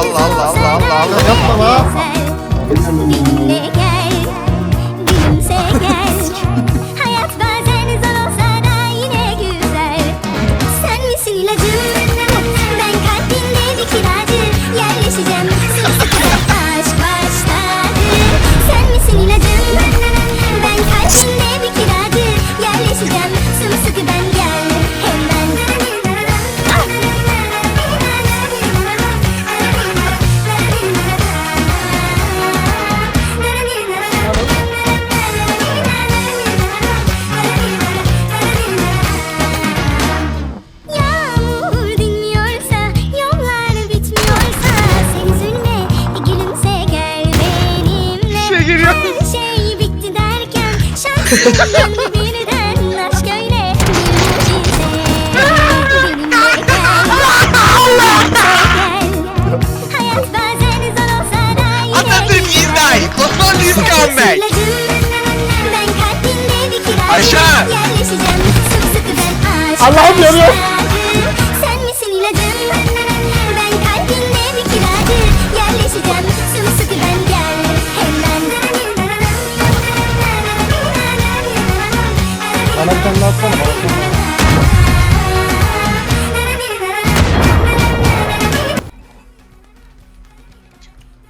Allah, Allah, Allah, Allah, Allah. Yapma la. comeback. Aşağı. Allah'ım yanıyor. Bana bir tane atsana. bana bir tane.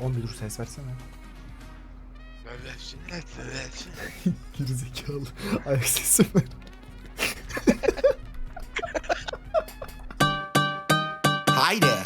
Oğlum bir dur ses versene. Gerizekalı. Ayak sesi ver. Haydi.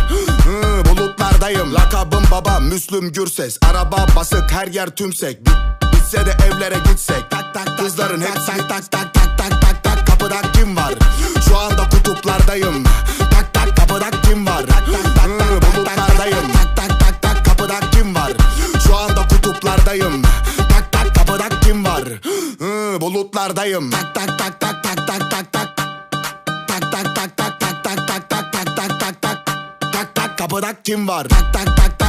baba Müslüm Gürses Araba basık her yer tümsek Bit, Bitse de evlere gitsek tak tak Kızların hepsi tak tak tak tak tak tak tak kapıda kim var Şu anda kutuplardayım Tak tak kapıda kim var Hı, Bulutlardayım Tak tak tak tak kapıda kim var Şu anda kutuplardayım Tak tak kapıda kim var Bulutlardayım Tak tak tak tak tak tak tak tak Tak tak tak tak tak tak tak tak tak tak tak tak Tak tak kapıda kim var Tak tak tak